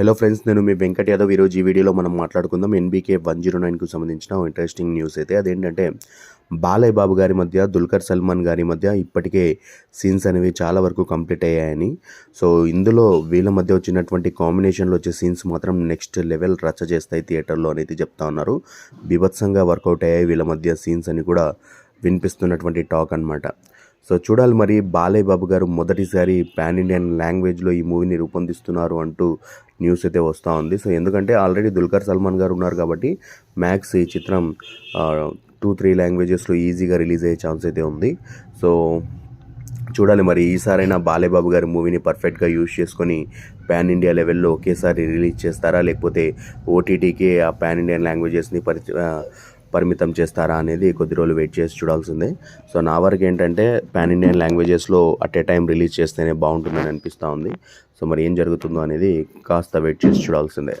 Hello friends నేను మీ వెంకట్ యాదవ్. ఈరోజు ఈ వీడియోలో మనం మాట్లాడుకుందాం ఎన్బీకే వన్ జీరో నైన్కు సంబంధించిన ఇంట్రెస్టింగ్ న్యూస్ అయితే. అదేంటంటే బాలయ్య బాబు గారి మధ్య దుల్కర్ సల్మాన్ గారి మధ్య ఇప్పటికే సీన్స్ అనేవి చాలా వరకు కంప్లీట్ అయ్యాయని. సో ఇందులో వీళ్ళ మధ్య వచ్చినటువంటి కాంబినేషన్లో వచ్చే సీన్స్ మాత్రం నెక్స్ట్ లెవెల్ రచ్చ చేస్తాయి థియేటర్లో అనేది చెప్తా ఉన్నారు. బీభత్సంగా వర్కౌట్ అయ్యాయి వీళ్ళ మధ్య సీన్స్ అని కూడా వినిపిస్తున్నటువంటి టాక్ అన్నమాట. సో చూడాలి మరి బాలయ్య బాబు గారు మొదటిసారి పాన్ ఇండియన్ లాంగ్వేజ్లో ఈ మూవీని రూపొందిస్తున్నారు అంటూ న్యూస్ అయితే వస్తూ ఉంది. సో ఎందుకంటే ఆల్రెడీ దుల్కర్ సల్మాన్ గారు ఉన్నారు కాబట్టి మ్యాక్స్ ఈ చిత్రం టూ త్రీ లాంగ్వేజెస్లో ఈజీగా రిలీజ్ అయ్యే ఛాన్స్ అయితే ఉంది. సో చూడాలి మరి ఈసారైనా బాలేబాబు బాబు గారి మూవీని పర్ఫెక్ట్గా యూజ్ చేసుకొని పాన్ ఇండియా లెవెల్లో ఒకేసారి రిలీజ్ చేస్తారా? లేకపోతే ఓటీటీకి ఆ పాన్ ఇండియన్ లాంగ్వేజెస్ని పరి పరిమితం చేస్తారా అనేది కొద్ది రోజులు వెయిట్ చేసి చూడాల్సిందే. సో నా వరకు ఏంటంటే పాన్ ఇండియన్ లాంగ్వేజెస్లో అట్ ఏ టైం రిలీజ్ చేస్తేనే బాగుంటుందని అనిపిస్తూ ఉంది. సో మరి ఏం జరుగుతుందో అనేది కాస్త వెయిట్ చేసి చూడాల్సిందే.